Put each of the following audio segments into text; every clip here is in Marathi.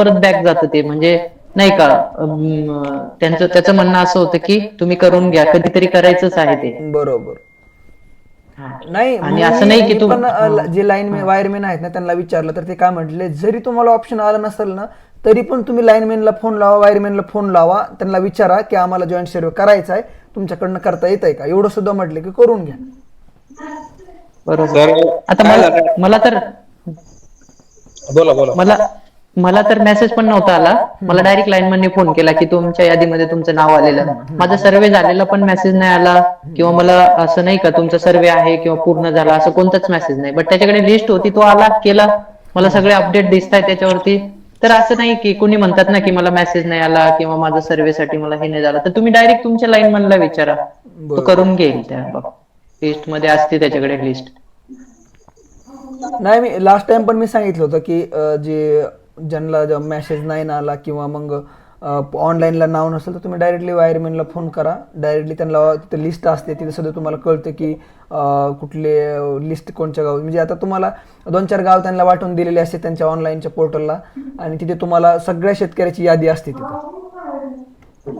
परत बॅक जातं ते. म्हणजे नाही का त्यांचं त्याचं म्हणणं असं होतं की तुम्ही करून घ्या. कधीतरी करायचंच आहे ते. बरोबर. हा. नाही आणि असं नाही की मी तू- पण अ, हा. जे लाईनमॅन वायरमॅन आहेत ना त्यांना विचारलं तर ते काय म्हटले जरी तुम्हाला ऑप्शन आला नसेल ना तरी पण तुम्ही लाईनमॅनला फोन लावा वायरमॅनला फोन लावा. त्यांना विचारा की आम्हाला जॉईंट सर्वे करायचा आहे तुमच्याकडनं करता येत आहे का? एवढं सुद्धा म्हटले की करून घ्या. बरोबर. सर आता? मला तर बोला बोला. मला मला तर मेसेज पण नव्हता आला. मला डायरेक्ट लाईनमॅनने फोन केला की तुमच्या यादीमध्ये तुमचं नाव आलेलं. माझा सर्वे झालेला पण मेसेज नाही आला किंवा मला असं नाही का तुमचा सर्वे आहे किंवा पूर्ण झाला असं कोणताच मेसेज नाही. बट त्याच्याकडे लिस्ट होती तो आला केला. मला सगळे अपडेट दिसत आहेत त्याच्यावरती. तर असं नाही की कुणी म्हणतात ना की मला मेसेज नाही आला किंवा माझं सर्वेसाठी मला हे नाही झालं. तर तुम्ही डायरेक्ट तुमच्या लाईनमॅनला विचारा. तो करून घेईल त्या लिस्टमध्ये असते त्याच्याकडे लिस्ट नाही मी लास्ट टाइम पण मी सांगितलं होतं की जे ज्यांना मेसेज नाही ना आला किंवा मग ऑनलाईनला नाव नसेल तर तुम्ही डायरेक्टली वायरमॅनला फोन करा. डायरेक्टली त्यांना तिथे लिस्ट असते. तिथे सुद्धा तुम्हाला कळतं की कुठले लिस्ट कोणच्या गाव म्हणजे आता तुम्हाला दोन चार गाव त्यांना वाटून दिलेले असते त्यांच्या ऑनलाईनच्या पोर्टलला आणि तिथे तुम्हाला सगळ्या शेतकऱ्याची यादी असते तिथे.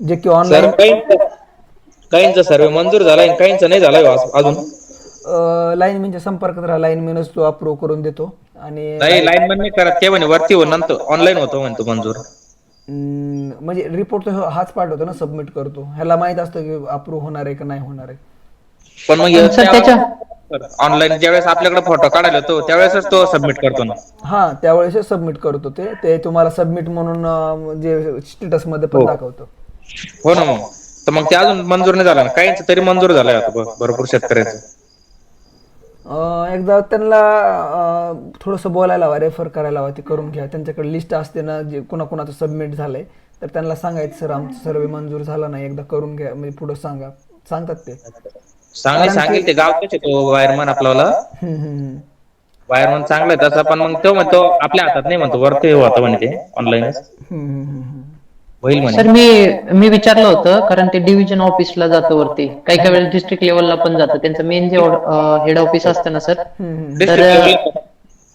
जे की ऑनलाईन काहींचा सर्वे मंजूर झाला काहींचा नाही झाला हो अजून? लाईनमॅनच्या संपर्कात राहा लाईनमॅनच तो अप्रूव्ह करून देतो. आणि नाही लाईन नाही करत ते म्हणे वरती हो नंतर ऑनलाईन होतो म्हणतो मंजूर. म्हणजे रिपोर्ट तो हाच पाठवतो ना सबमिट करतो. ह्याला माहीत असतं की अप्रूव्ह होणार आहे का नाही होणार आहे. पण मग सर त्याच्या ऑनलाईन ज्यावेळेस आपल्याकडे फोटो काढायला येतो त्यावेळेसच तो सबमिट करतो ना. हा त्यावेळेस सबमिट करतो ते. ते तुम्हाला सबमिट म्हणून अं, जे स्टेटसमध्ये पण दाखवतो. हो ना मग. तर मग ते अजून मंजूर नाही झाला ना. काहींचं तरी मंजूर झालंय आता भरपूर शेतकऱ्यांचं. एकदा त्यांना थोडंसं बोलायला हवा रेफर करायला हवा ते करून घ्या. त्यांच्याकडे लिस्ट असते ना जे कुणाकुणाचं सबमिट झालंय तर त्यांना सांगायचं सर आमचं सर्वे मंजूर झाला नाही एकदा करून घ्या म्हणजे पुढे सांगा. सांगतात ते. सांगेल सांगेल ते गावच तो वायरमन आपल्याला. वायरमन चांगला आहे तसा पण मग तो म्हणतो आपल्या हातात नाही म्हणतो वरती होतं म्हणे ते होईल म्हणे. सर मी मी विचारलं होतं कारण ते डिव्हिजन ऑफिसला जातं वरती. काही काही वेळेस डिस्ट्रिक्ट लेवलला पण जातं. त्यांचं मेन जे हेड ऑफिस असतं ना सर. तर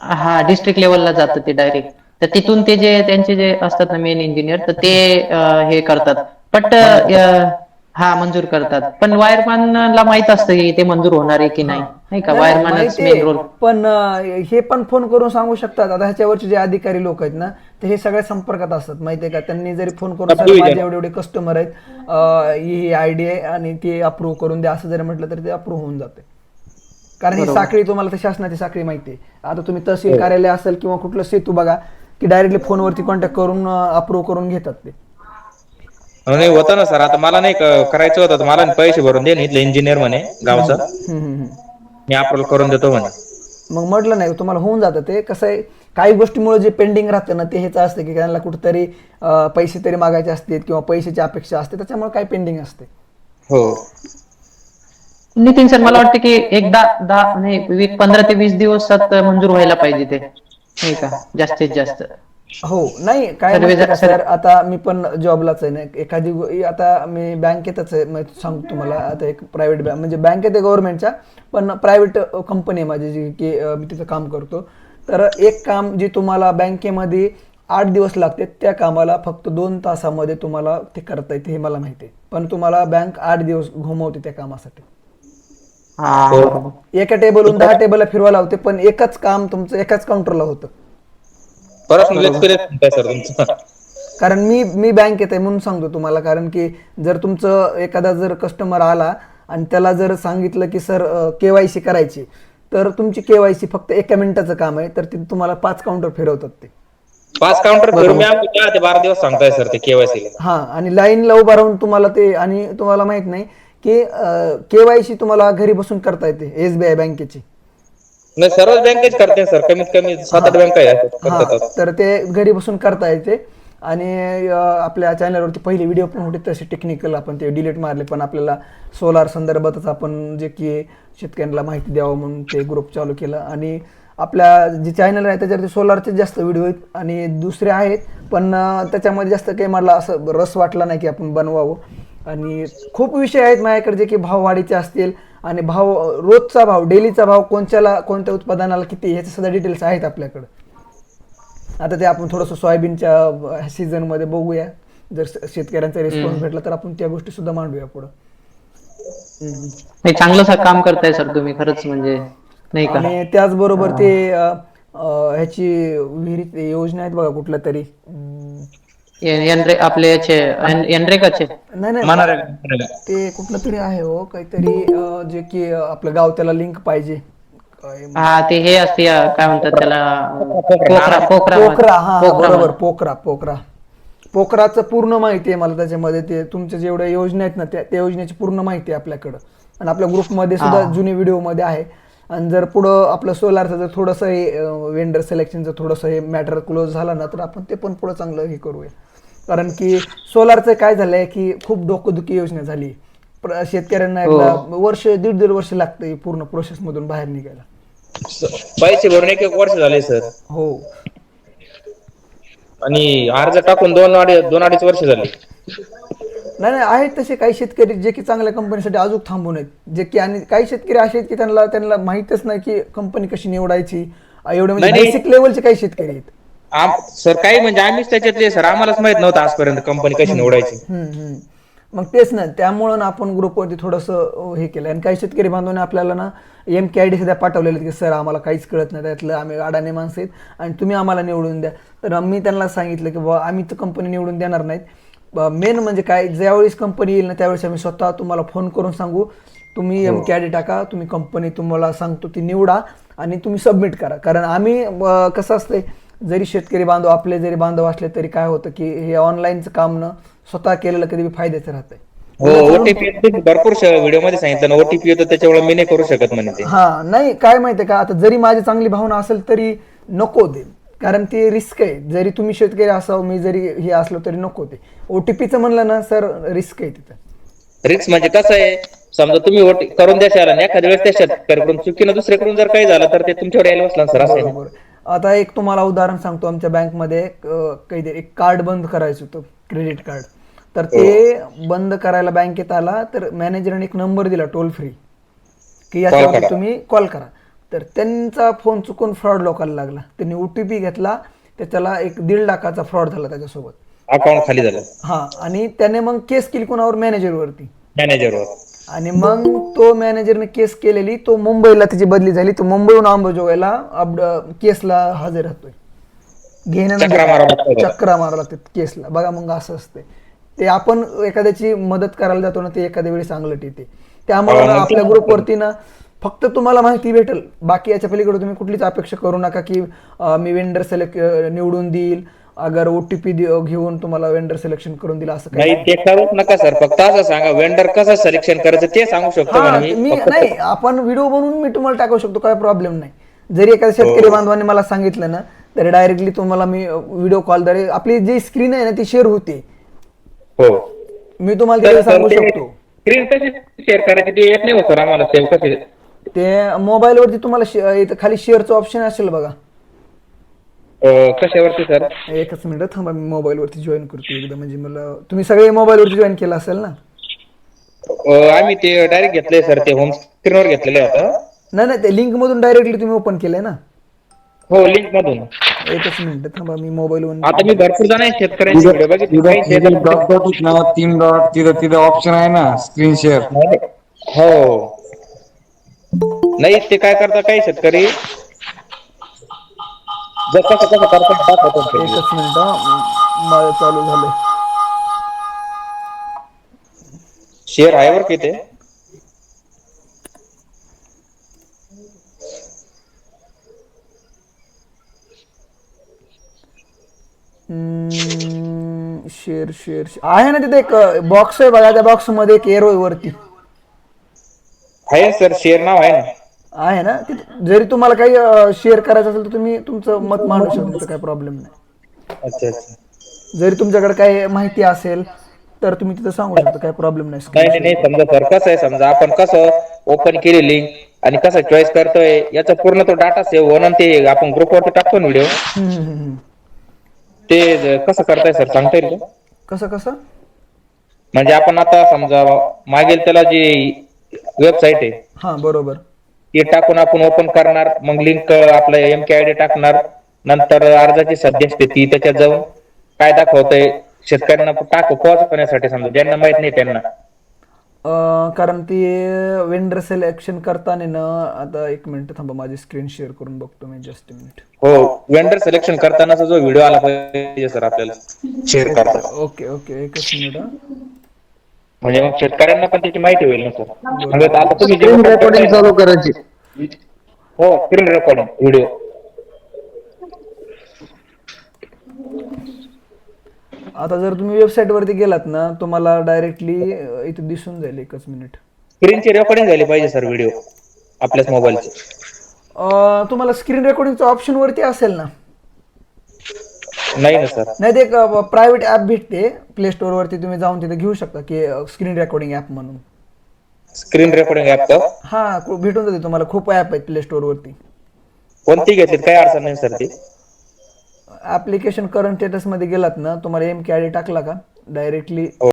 हा डिस्ट्रिक्ट लेवलला जातं ते डायरेक्ट तर तिथून ते जे त्यांचे जे असतात ना मेन इंजिनियर तर ते हे करतात. बट हा मंजूर करतात. पण वायरमॅनला माहीत असतं की ते मंजूर होणार आहे की नाही. नाही का? नाही, वायरमॅनच मेन. रोल पण अं, हे पण फोन करून सांगू शकतात. आता ह्याच्यावरचे जे अधिकारी लोक आहेत ना ते हे सगळ्या संपर्कात असतात. माहितीये का? त्यांनी जरी फोन करून. सांगितलं, माझे एवढे एवढे कस्टमर आहेत अं, ही ही आयडी आहे आणि ते अप्रूव्ह करून द्या. असं जरी म्हटलं तर ते अप्रूव्ह होऊन जाते. कारण ही साखळी तुम्हाला तर शासनाची साखळी माहिती आहे. आता तुम्ही तहसील कार्यालय असेल किंवा कुठलं सेतू बघा की डायरेक्टली फोनवरती कॉन्टॅक्ट करून अप्रूव्ह करून घेतात ते. हो, नाही होतं ना सर आता मला नाही करायचं होतं मला पैसे भरून दे इथले इंजिनियर म्हणे गावचा. मी अप्रूव्ह करून देतो म्हणे. मग म्हटलं नाही तुम्हाला होऊन जातं ते. कसं आहे काही गोष्टीमुळे जे पेंडिंग राहतं ना ते हेच असतं की त्यांना कुठेतरी पैसे तरी मागायचे असतात किंवा पैशाची अपेक्षा असते त्याच्यामुळे काही पेंडिंग असते. हो. नितीन सर मला वाटतं की एक दहा नाही वीस पंधरा ते वीस दिवसात मंजूर व्हायला पाहिजे ते. नाही का? जास्तीत जास्त. हो नाही काय माहिती का सर आता मी पण जॉबलाच आहे ना एखादी आता मी बँकेतच आहे सांगतो तुम्हाला आता एक प्रायव्हेट बँक म्हणजे बँकेत आहे गव्हर्नमेंटच्या पण प्रायव्हेट कंपनी आहे माझी जी की मी तिथं काम करतो. तर एक काम जे तुम्हाला बँकेमध्ये आठ दिवस लागते त्या कामाला फक्त दोन तासामध्ये तुम्हाला ते करता येते हे मला माहिती आहे. पण तुम्हाला बँक आठ दिवस घुमवते त्या कामासाठी. एका टेबलहून दहा टेबलला फिरवायला होते पण एकच काम तुमचं एकाच काउंटरला होतं. पर्सनल एक्सपिरियन्स आहे सर तुमचा? कारण मी मी बँकेत आहे म्हणून सांगतो तुम्हाला. कारण की जर तुमचं एखादा जर कस्टमर आला आणि त्याला जर सांगितलं की सर के वाय सी करायची. तर तुमची के वाय सी फक्त एका मिनिटाचं काम आहे. तर ते तुम्हाला पाच काउंटर फिरवतात ते. पाच काउंटर फिरून मी आम्ही दहा ते बारा दिवस सांगताय सर ते केवायसी हा आणि लाईनला उभा राहून तुम्हाला ते आणि तुम्हाला माहीत नाही की के वाय सी तुम्हाला घरी बसून करता येते एस बी आय बँकेची नाही सर्वच बँकेच करते सर. कमीत कमी सात आठ बँका हा. तर ते घरी बसून करता येते आणि अं, आपल्या चॅनलवरती पहिले व्हिडिओ पण होते तसे टेक्निकल आपण ते डिलीट मारले. पण आपल्याला सोलार संदर्भातच आपण जे की शेतकऱ्यांना माहिती द्यावं म्हणून ते ग्रुप चालू केलं. आणि आपल्या जे चॅनल आहे त्याच्यावरती सोलारचे जास्त व्हिडिओ आहेत. आणि दुसरे आहेत पण अं, त्याच्यामध्ये जास्त काही मला असं रस वाटला नाही की आपण बनवावं. आणि खूप विषय आहेत माझ्याकडे जे की भाववाढीचे असतील आणि भाव रोजचा भाव डेलीचा भाव कोणत्याला कोणत्या उत्पादनाला किती ह्याचे सुद्धा डिटेल्स आहेत आपल्याकडे. आता ते आपण थोडंसं सोयाबीनच्या सीझनमध्ये बघूया. जर शेतकऱ्यांचा रिस्पॉन्स भेटला तर आपण त्या गोष्टी सुद्धा मांडूया पुढं. नाही चांगलं काम करताय सर तुम्ही खरंच म्हणजे नाही का? आणि त्याचबरोबर ते ह्याची विहिरीत योजना आहेत बघा कुठल्या तरी. आपले याचे नाही नाही. ते कुठलं तरी आहे हो काहीतरी अ, जे की अ, आपलं गाव त्याला लिंक पाहिजे. काय हा ते हे असते अं, काय म्हणतात त्याला पोखरा पोखरा पोखरा हा बरोबर पोखरा पोखरा. पोखराचं पूर्ण माहिती आहे मला त्याच्यामध्ये ते तुमच्या जेवढ्या योजना आहेत ना त्या त्या योजनेची पूर्ण माहिती आहे आपल्याकडं. आणि आपल्या ग्रुपमध्ये सुद्धा जुने व्हिडिओमध्ये आहे. आणि जर पुढं आपलं सोलारचं जर थोडंसं हे वेंडर सिलेक्शनचं थोडंसं हे मॅटर क्लोज झालं ना तर आपण ते पण पुढं चांगलं हे करूया. कारण की सोलारचं काय झालंय की खूप डोकदुखी योजना झाली. शेतकऱ्यांना एकदा वर्ष दीड दीड वर्ष लागतं पूर्ण प्रोसेस मधून बाहेर निघायला. पैसे भरून एक एक वर्ष झाले सर. हो. आणि अर्ज टाकून दोन अडीच दोन अडीच वर्ष झाली. नाही नाही आहेत तसे काही शेतकरी जे की चांगल्या कंपनीसाठी अजून थांबून आहेत. जे की आणि काही शेतकरी असे आहेत की त्यांना त्यांना माहीतच नाही की कंपनी कशी निवडायची. एवढे म्हणजे. बेसिक लेवलचे काही शेतकरी आहेत. आम सर काही म्हणजे आम्हीच त्याच्यातले सर आम्हालाच माहीत नव्हतं आजपर्यंत कंपनी कशी निवडायची. हम्म, हम्म. मग तेच ना त्यामुळं ना आपण ग्रुपवरती थोडंसं हे केलं आणि काही शेतकरी बांधवांनी आपल्याला ना एम के आय डी सुद्धा पाठवलेले आहेत की सर आम्हाला काहीच कळत नाही त्यातलं आम्ही अडाणी माणसं आहेत आणि तुम्ही आम्हाला निवडून द्या. तर मी त्यांना सांगितलं की बाबा आम्ही तर कंपनी निवडून देणार नाहीत. मेन म्हणजे काय ज्यावेळेस कंपनी येईल ना त्यावेळेस आम्ही स्वतः तुम्हाला फोन करून सांगू. तुम्ही एम के आय डी टाका तुम्ही कंपनी तुम्हाला सांगतो ती निवडा आणि तुम्ही सबमिट करा. कारण आम्ही अं, कसं असतंय जरी शेतकरी बांधव आपले जरी बांधव असले तरी काय होतं की हे ऑनलाईनचं काम न स्वतः केलेलं कधी फायद्याचं राहतंय. हो ओटीपी भरपूर व्हिडिओमध्ये सांगितलं ओटीपी येतो त्याच्यामुळे मी नाही करू शकत म्हणे ते हा नाही काय माहितीये का आता जरी माझी चांगली भावना असेल तरी नको दे कारण ते रिस्क आहे. जरी तुम्ही शेतकरी असावं मी जरी हे असलो तरी नको ते. ओटीपीचं म्हणलं ना सर रिस्क आहे तिथं. रिक्स म्हणजे कसं आहे समजा तुम्ही करून द्याल आणि एखाद्या वेळेस त्या शेतकऱ्याकडून चुकीनं दुसऱ्याकडून जर काही झालं तर ते तुमच्यावर यायला बसला सर असं आता एक तुम्हाला उदाहरण सांगतो आमच्या बँकमध्ये काहीतरी एक कार्ड बंद करायचं होतं क्रेडिट कार्ड. तर ते बंद करायला बँकेत आला तर मॅनेजरने एक नंबर दिला टोल फ्री की याच्यावरती करा. तुम्ही कॉल करा. तर त्यांचा फोन चुकून फ्रॉड लोकांना लागला. त्यांनी ओटीपी घेतला तर त्याला एक दीड लाखाचा फ्रॉड झाला त्याच्यासोबत. अकाउंट खाली झालं. हा आणि त्याने मग केस केली कोणावर? मॅनेजरवरती. मॅनेजरवर. आणि मग तो मॅनेजरने केस केलेली तो मुंबईला त्याची बदली झाली. तो मुंबईहून अंबाजोगाईला अब- केसला हजर राहतोय. लागतं घेण्या. चक्रा मारावं लागतात केसला. बघा मग असं असते ते आपण एखाद्याची मदत करायला जातो ना ते एखाद्या वेळी चांगलं येते त्यामुळे आपल्या ग्रुपवरती ना फक्त तुम्हाला माहिती भेटेल. बाकी याच्या पलीकडे तुम्ही कुठलीच अपेक्षा करू नका की मी वेंडर सिलेक्ट निवडून देईल. अगर ओटीपी घेऊन तुम्हाला वेंडर सिलेक्शन करून दिलं असं काही नाही ते करूच नका सर फक्त असं सांगा वेंडर कसं सिलेक्शन करायचं ते सांगू शकतो हा म्हणे मी मी फक्त नाही आपण व्हिडिओ बनवून मी तुम्हाला टाकू शकतो काय प्रॉब्लेम नाही. जरी एखाद्या हो. शेतकरी बांधवांनी मला सांगितलं ना तर डायरेक्टली तुम्हाला मी व्हिडिओ कॉलद्वारे आपली जी स्क्रीन आहे ना ती शेअर होते. हो. मी तुम्हाला तिथे सांगू शकतो. स्क्रीन कशी शेअर करायची ते येत नाही हो सर आम्हाला. सेव्ह कशी ते मोबाईलवरती तुम्हाला शे- इथं खाली शेअरचं ऑप्शन असेल बघा. कशावरती सर एकच मिनिट थांबा मी मोबाईलवरती जॉईन करतो एकदा. म्हणजे मला तुम्ही सगळे मोबाईलवरती जॉईन केलं असेल ना? आम्ही ते डायरेक्ट घेतलंय सर ते होम स्क्रीनवर घेतलेलं आहे आता. नाही नाही ते लिंक मधून डायरेक्टली तुम्ही ओपन केलंय ना? हो लिंक मधून. एकच मिनिट थांबा मी मोबाईलवरून आता मी भरपूर जण आहे शेतकऱ्यांचे व्हिडिओ बघितले. काही तिथे शेतकरी- डॉट डॉट आहेत ना तीन डॉट तिथं तिथं ऑप्शन आहे ना स्क्रीन शेअर हो. नाही ते काय करता काही शेतकरी जसं कसं कसं करतात दाखवतात ते. एकच मिनिट माझं चालू झालंय. शेअर आहे बरं की ते शेअर शेअर आहे ना तिथे एक बॉक्स आहे बघा त्या बॉक्समध्ये एक एरो वरती. आहे सर शेअर नाव आहे ना? आहे ना? जरी तुम्हाला काही शेअर करायचं असेल तर तुम्ही तुमचं मत मांडू शकता काही प्रॉब्लेम नाही. अच्छा अच्छा. जरी तुमच्याकडे काही माहिती असेल तर तुम्ही तिथं सांगू शकता काही प्रॉब्लेम नाही. नाही नाही नाही. समजा सर कसं आहे समजा आपण कसं ओपन केली लिंक आणि कसं चॉईस करतोय याचा पूर्ण तो डाटा सेव्ह आणि ते आपण ग्रुपवरती टाकतो ना व्हिडिओ हम्म, हम्म, हम्म. ते कसं करताय सर? सांगता येईल का? कसं कसं? म्हणजे आपण आता समजा मागेल त्याला जी वेबसाईट आहे हा बरोबर. ती टाकून आपण ओपन करणार. मग लिंक आपलं एम के आय डी टाकणार. नंतर अर्जाची सद्यस्थिती त्याच्यात जाऊन काय दाखवतंय शेतकऱ्यांना टाक पोहोचवण्यासाठी समजा ज्यांना माहीत नाही त्यांना. अं, कारण ती वेंडर सिलेक्शन करताना ना आता एक मिनिट थांबा माझी स्क्रीन शेअर करून बघतो मी जस्ट मिनिट हो वेंडर सिलेक्शन करतानाचा जो व्हिडिओ आला पाहिजे सर आपल्याला. शेअर करता ओके ओके एकच मिनिट हा. म्हणजे मग शेतकऱ्यांना पण त्याची माहिती होईल ना सर. म्हणजे आता तुम्ही जे स्क्रीन रेकॉर्डिंग चालू करायची. हो स्क्रीन रेकॉर्डिंग व्हिडिओ आता जर तुम्ही वेबसाईट वरती गेलात ना तुम्हाला डायरेक्टली इथे दिसून जाईल एकच मिनिट स्क्रीनची रेकॉर्डिंग झाली पाहिजे सर व्हिडिओ आपल्याच मोबाईलची तुम्हाला स्क्रीन रेकॉर्डिंगचं ऑप्शन वरती असेल ना नाही ना सर नाही ते एक प्रायव्हेट ॲप भेटते. प्ले स्टोर वरती तुम्ही जाऊन तिथे घेऊ शकता की स्क्रीन रेकॉर्डिंग ॲप म्हणून. स्क्रीन रेकॉर्डिंग ऍप हा खू- भेटून जाते तुम्हाला. खूप ॲप आहेत प्ले स्टोर वरती. कोणती घेतलीत? काही अडचण नाही सर ती? ऍप्लिकेशन करंट स्टेटसमध्ये गेलात ना तुम्हाला एम कॅडी टाकला का? डायरेक्टली